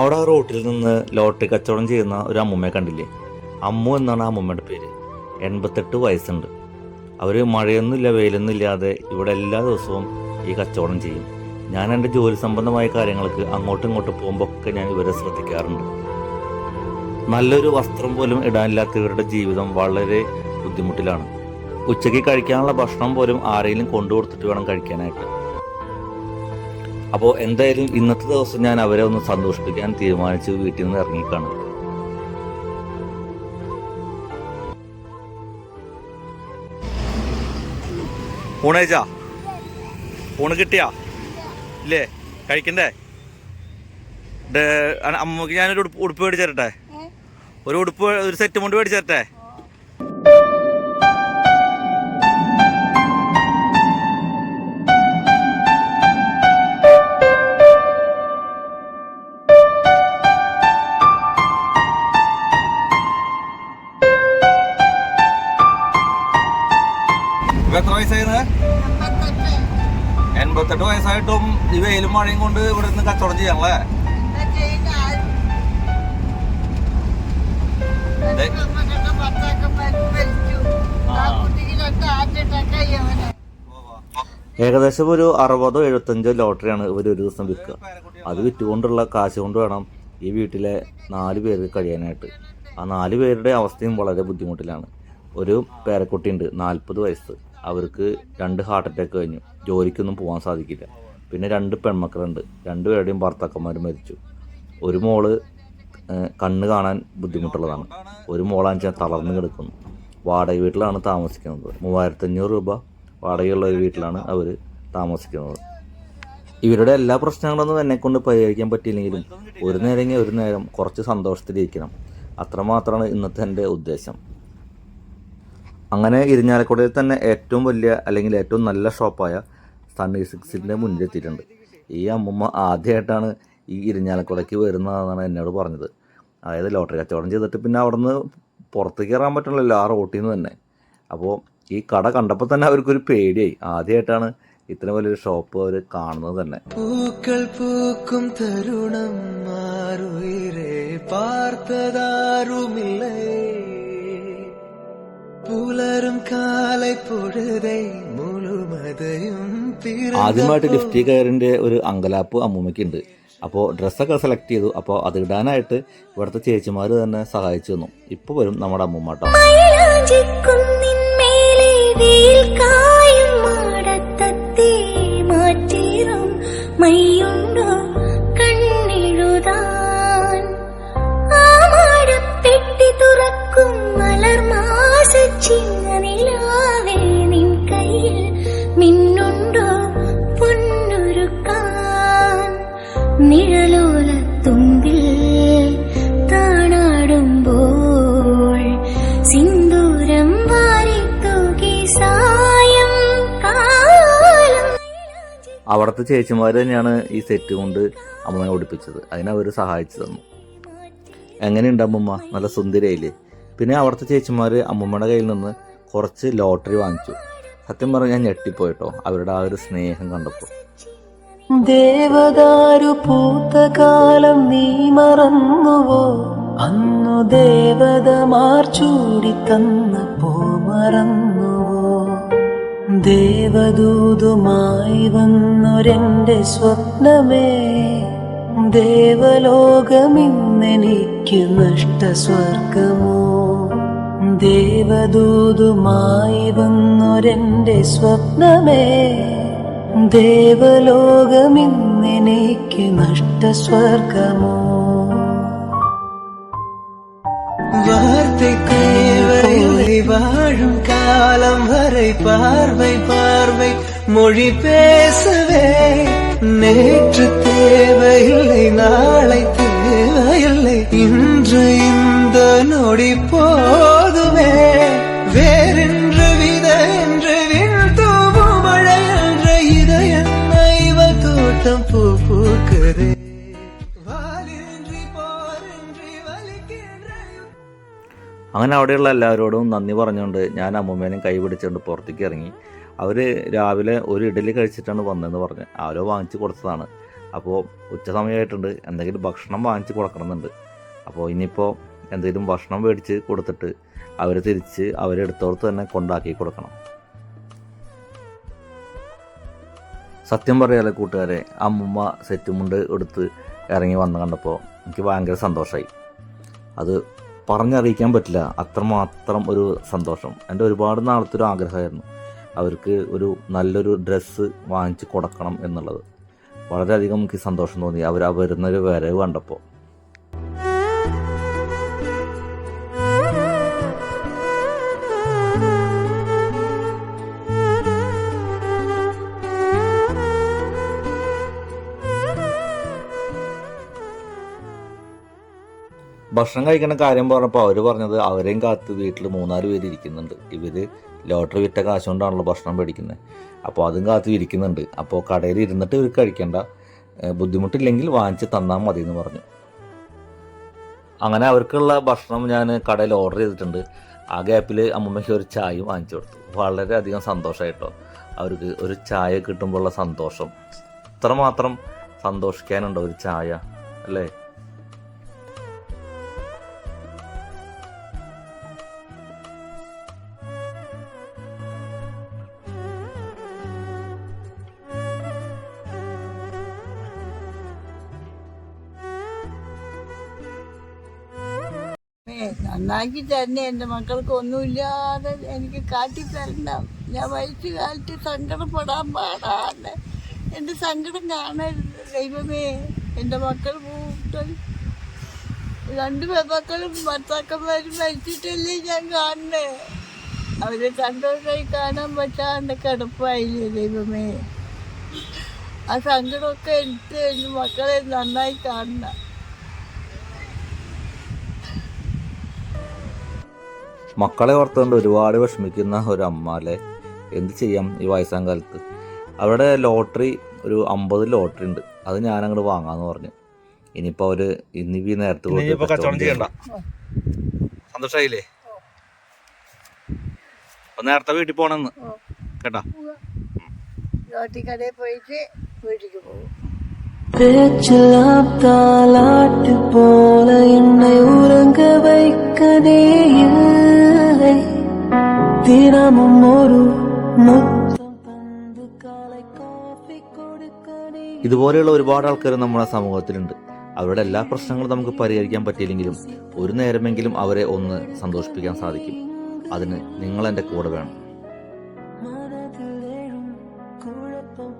അവിടെ റോട്ടിൽ നിന്ന് ലോട്ടറി കച്ചവടം ചെയ്യുന്ന ഒരു അമ്മുമ്മയെ കണ്ടില്ലേ? അമ്മു എന്നാണ് ആ അമ്മൂമ്മയുടെ പേര്. എൺപത്തെട്ട് വയസ്സുണ്ട്. അവർ മഴയൊന്നുമില്ല വെയിലൊന്നും ഇല്ലാതെ ഇവിടെ എല്ലാ ദിവസവും ഈ കച്ചവടം ചെയ്യും. ഞാൻ എന്റെ ജോലി സംബന്ധമായ കാര്യങ്ങൾക്ക് അങ്ങോട്ടും ഇങ്ങോട്ടും പോകുമ്പോൾ ഒക്കെ ഞാൻ ഇവരെ ശ്രദ്ധിക്കാറുണ്ട്. നല്ലൊരു വസ്ത്രം പോലും ഇടാനില്ലാത്ത ഇവരുടെ ജീവിതം വളരെ ബുദ്ധിമുട്ടിലാണ്. ഉച്ചയ്ക്ക് കഴിക്കാനുള്ള ഭക്ഷണം പോലും ആരെങ്കിലും കൊണ്ടുകൊടുത്തിട്ട് വേണം കഴിക്കാനായിട്ട്. അപ്പോൾ എന്തായാലും ഇന്നത്തെ ദിവസം ഞാൻ അവരെ ഒന്ന് സന്തോഷിപ്പിക്കാൻ തീരുമാനിച്ച് വീട്ടിൽ നിന്ന് ഇറങ്ങിക്കാണ്. ഊണേച്ചാ ഊണ് കിട്ടിയാ? ഇല്ലേ? കഴിക്കണ്ടേ? അമ്മയ്ക്ക് ഞാനൊരു ഉടുപ്പ് ഉടുപ്പ് മേടിച്ചു തരട്ടെ? ഒരു ഉടുപ്പ് ഒരു സെറ്റ് മുണ്ട് മേടിച്ചു തരട്ടെ? എത്ര എൺപത്തെട്ട് വയസ്സായിട്ടും ഈ വെയിലും മഴയും കൊണ്ട് ഇവിടെ നിന്ന് കച്ചവടം ചെയ്യാനല്ലേ? ഏകദേശം ഒരു അറുപതോ എഴുപത്തഞ്ചോ ലോട്ടറിയാണ് ഇവർ ഒരു ദിവസം വിൽക്കുക. അത് വിറ്റുകൊണ്ടുള്ള കാശ് കൊണ്ട് വേണം ഈ വീട്ടിലെ നാല് പേര് കഴിയാനായിട്ട്. ആ നാല് പേരുടെ അവസ്ഥയും വളരെ ബുദ്ധിമുട്ടിലാണ്. ഒരു പേരക്കുട്ടിയുണ്ട് നാൽപ്പത് വയസ്സ്. അവർക്ക് രണ്ട് ഹാർട്ട് അറ്റാക്ക് കഴിഞ്ഞു. ജോലിക്കൊന്നും പോകാൻ സാധിക്കില്ല. പിന്നെ രണ്ട് പെൺമക്കളുണ്ട്. രണ്ടുപേരുടെയും ഭർത്താക്കന്മാർ മരിച്ചു. ഒരു മോൾ കണ്ണ് കാണാൻ ബുദ്ധിമുട്ടുള്ളതാണ്. ഒരു മോളാണെന്ന് വെച്ചാൽ തളർന്നു കിടക്കുന്നു. വാടക വീട്ടിലാണ് താമസിക്കുന്നത്. മൂവായിരത്തഞ്ഞൂറ് രൂപ വാടകയുള്ള ഒരു വീട്ടിലാണ് അവർ താമസിക്കുന്നത്. ഇവരുടെ എല്ലാ പ്രശ്നങ്ങളൊന്നും എന്നെ കൊണ്ട് പരിഹരിക്കാൻ പറ്റിയില്ലെങ്കിലും ഒരു നേരമെങ്കിൽ ഒരു നേരം കുറച്ച് സന്തോഷത്തിലിരിക്കണം. അത്രമാത്രമാണ് ഇന്നത്തെ എന്റെ ഉദ്ദേശം. അങ്ങനെ ഇരിഞ്ഞാലക്കുടയിൽ തന്നെ ഏറ്റവും വലിയ അല്ലെങ്കിൽ ഏറ്റവും നല്ല ഷോപ്പായ സണ്ണി സിക്സിന്റെ മുന്നിലെത്തിയിട്ടുണ്ട്. ഈ അമ്മമ്മ ആദ്യമായിട്ടാണ് ഈ ഇരിഞ്ഞാലക്കുടയ്ക്ക് വരുന്നതെന്നാണ് എന്നോട് പറഞ്ഞത്. അതായത് ലോട്ടറി കച്ചവടം ചെയ്തിട്ട് പിന്നെ അവിടെ നിന്ന് പുറത്തേക്ക് ഇറങ്ങാൻ പറ്റണല്ലോ ആ റോട്ടിൽ നിന്ന് തന്നെ. അപ്പോൾ ഈ കട കണ്ടപ്പോൾ തന്നെ അവർക്കൊരു പേടിയായി. ആദ്യമായിട്ടാണ് ഇത്ര വലിയൊരു ഷോപ്പ് അവർ കാണുന്നത് തന്നെ. പൂക്കൾ പൂക്കും തരുണം മാറുയിരേ പാർത്തതാരുമില്ലേ? പൊഴുതൈ മുഴുമതയും ആദ്യമായിട്ട് ലിഫ്റ്റി കയറിന്റെ ഒരു അങ്കലാപ്പ് അമ്മൂമ്മയ്ക്കുണ്ട്. അപ്പോൾ ഡ്രസ്സൊക്കെ സെലക്ട് ചെയ്തു. അപ്പോൾ അത് ഇടാനായിട്ട് ഇവിടുത്തെ ചേച്ചിമാർ തന്നെ സഹായിച്ചു തന്നു. ഇപ്പൊ വരും നമ്മുടെ അമ്മൂമ്മ കേട്ടോ മയിലാഞ്ചിക്കുന്നിന്മേലെ വെയിൽ കായും മാടത്തത്തെ മാറ്റീറും മയ്യുണ്ടോ മിന്നുണ്ടോ പൊന്നൊരുക്കാൻ? നിഴലോലത്തുമ്പിൽ താണാടുമ്പോൾ സിന്ദൂരം അവിടുത്തെ ചേച്ചിമാർ തന്നെയാണ് ഈ സെറ്റ് കൊണ്ട് അമ്മയെ ഓടിപ്പിച്ചത്. അതിനവർ സഹായിച്ചു തന്നു. എങ്ങനെയുണ്ട് അമ്മമ്മ? നല്ല സുന്ദരയില്ലേ പിന്നെ അവിടുത്തെ ചേച്ചിമാർ അമ്മമ്മയുടെ കയ്യിൽ നിന്ന് കുറച്ച് ലോട്ടറി വാങ്ങിച്ചു. സത്യം പറഞ്ഞാൽ ഞാൻ ഞെട്ടിപ്പോയിട്ടോ അവരുടെ ആ ഒരു സ്നേഹം കണ്ടപ്പോൾ ദേവദാരു പൂത്ത കാലം നീ മറന്നുവോ? അന്നു ദേവതമാർ ചൂടി തന്ന പൂ മറന്നുവോ? ദേവദൂതുമായി വന്നൊരെന്റെ സ്വപ്നമേ? ദേവലോകമിന്നെനിക്ക് നഷ്ടസ്വർഗമോ? ദേവദൂതുമായി വന്നൊരെന്റെ സ്വപ്നമേ ദേവലോകമിന്നെനിക്ക് നഷ്ടസ്വർഗമോ வார்த்தை தேவையில்லை வாழும் காலம் வரை பார்வை பார்வை மொழி பேசவே நேற்று தேவையில்லை நாளை தேவையில்லை இன்று இந்த நொடி போதுமே வேறென்று வித என்று விண் தூவும் மழை என்ற இதயம் நைவ தோட்டம் பூ பூக்குதே வாலின்றி போரின்றி வலிக்கின்ற അങ്ങനെ അവിടെയുള്ള എല്ലാവരോടും നന്ദി പറഞ്ഞുകൊണ്ട് ഞാൻ അമ്മൂമ്മേനെയും കൈ പിടിച്ചുകൊണ്ട് പുറത്തേക്ക് ഇറങ്ങി അവർ രാവിലെ ഒരു ഇഡലി കഴിച്ചിട്ടാണ് വന്നതെന്ന് പറഞ്ഞു ആരോ വാങ്ങിച്ചു കൊടുത്തതാണ് അപ്പോൾ ഉച്ച സമയമായിട്ടുണ്ട് എന്തെങ്കിലും ഭക്ഷണം വാങ്ങിച്ച് കൊടുക്കണമെന്നുണ്ട്. അപ്പോൾ ഇനിയിപ്പോൾ എന്തെങ്കിലും ഭക്ഷണം മേടിച്ച് കൊടുത്തിട്ട് അവരെ തിരിച്ച് അവരെടുത്തോടത്ത് തന്നെ കൊണ്ടാക്കി കൊടുക്കണം. സത്യം പറയാലോ കൂട്ടുകാരെ അമ്മുമ്മ സെറ്റുമുണ്ട് എടുത്ത് ഇറങ്ങി വന്ന് കണ്ടപ്പോൾ എനിക്ക് ഭയങ്കര സന്തോഷമായി അത് പറഞ്ഞറിയിക്കാൻ പറ്റില്ല. അത്രമാത്രം ഒരു സന്തോഷം. എന്റെ ഒരുപാട് നാളത്തെ ഒരു ആഗ്രഹമായിരുന്നു. അവർക്ക് ഒരു നല്ലൊരു ഡ്രസ്സ് വാങ്ങിച്ച് കൊടുക്കണം എന്നുള്ളത്. വളരെയധികം എനിക്ക് സന്തോഷം തോന്നി. അവർ ആ വരുന്നൊരു വരവ് കണ്ടപ്പോൾ ഭക്ഷണം കഴിക്കുന്ന കാര്യം പറഞ്ഞപ്പോൾ അവർ പറഞ്ഞത് അവരെയും കാത്ത് വീട്ടിൽ മൂന്നാൽ പേര് ഇരിക്കുന്നുണ്ട്. ഇവർ ലോട്ടറി വിറ്റ കാശ് കൊണ്ടാണല്ലോ ഭക്ഷണം മേടിക്കുന്നത് അപ്പോൾ അതും കാത്തു ഇരിക്കുന്നുണ്ട്. അപ്പോൾ കടയിൽ ഇരുന്നിട്ട് ഇവർ കഴിക്കേണ്ട. ബുദ്ധിമുട്ടില്ലെങ്കിൽ വാങ്ങിച്ച് തന്നാൽ മതി എന്ന് പറഞ്ഞു. അങ്ങനെ അവർക്കുള്ള ഭക്ഷണം ഞാൻ കടയിൽ ഓർഡർ ചെയ്തിട്ടുണ്ട്. ആ ഗ്യാപ്പിൽ അമ്മമ്മയ്ക്ക് ഒരു ചായ വാങ്ങിച്ചു കൊടുത്തു. വളരെയധികം സന്തോഷമായിട്ടോ അവർക്ക് ഒരു ചായ കിട്ടുമ്പോഴുള്ള സന്തോഷം. ഇത്രമാത്രം സന്തോഷിക്കാനുണ്ടോ ഒരു ചായ? അല്ലേ? നന്നാക്കി തന്നെ എന്റെ മക്കൾക്ക് ഒന്നുമില്ലാതെ എനിക്ക് കാട്ടി തരണം. ഞാൻ വയസ്സ് കാലത്ത് സങ്കടപ്പെടാൻ പാടാണ്. എന്റെ സങ്കടം കാണരുത്. ദൈവമേ എന്റെ മക്കൾ മൂത്തൻ രണ്ട് മക്കളും ഭർത്താക്കന്മാരും മരിച്ചിട്ടല്ലേ ഞാൻ കാണണേ അവരെ സന്തോഷമായി കാണാൻ പറ്റാണ്ട് കിടപ്പായില്ലേ ദൈവമേ? ആ സങ്കടമൊക്കെ എടുത്ത് എന്റെ മക്കളെ നന്നായി കാണണം. മക്കളെ ഓർത്തുകൊണ്ട് ഒരുപാട് വിഷമിക്കുന്ന ഒരു അമ്മാലെ എന്ത് ചെയ്യാം ഈ വയസ്സാം കാലത്ത് അവിടെ ലോട്ടറി ഒരു അമ്പത് ലോട്ടറി ഉണ്ട് അത് ഞാൻ അങ്ങോട്ട് വാങ്ങാന്ന് പറഞ്ഞു ഇനിയിപ്പോൾ അവര് ഇന്നിപ്പോ ഈ നേരത്തെ കൊണ്ട് കച്ചവടം ചെയ്യണ്ട സന്തോഷായില്ലേ അപ്പൊ നേരത്തെ വീട്ടിൽ പോണെന്ന് കേട്ടാ ലോട്ടിക്കടയിൽ പോയിട്ട് വീട്ടിലേക്ക് പോകും பேச்செல்லாம் தாலாட்டு போல என்னை உறங்க வைக்கதே இல்லை ഇതുപോലെയുള്ള ഒരുപാട് ആൾക്കാർ നമ്മുടെ സമൂഹത്തിലുണ്ട്. അവരുടെ എല്ലാ പ്രശ്നങ്ങളും നമുക്ക് പരിഹരിക്കാൻ പറ്റിയില്ലെങ്കിലും ഒരു നേരമെങ്കിലും അവരെ ഒന്ന് സന്തോഷിപ്പിക്കാൻ സാധിക്കും. അതിന് നിങ്ങൾ എന്റെ കൂടെ വേണം. കുഴപ്പം